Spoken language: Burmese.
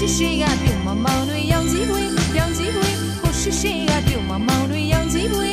ရှိရှိကပြုမမောင်တွေရောင်စည်းပွေရောင်စည်းပွေကိုရှိရှိကပြုမမောင်တွေရောင်စည်းပွေ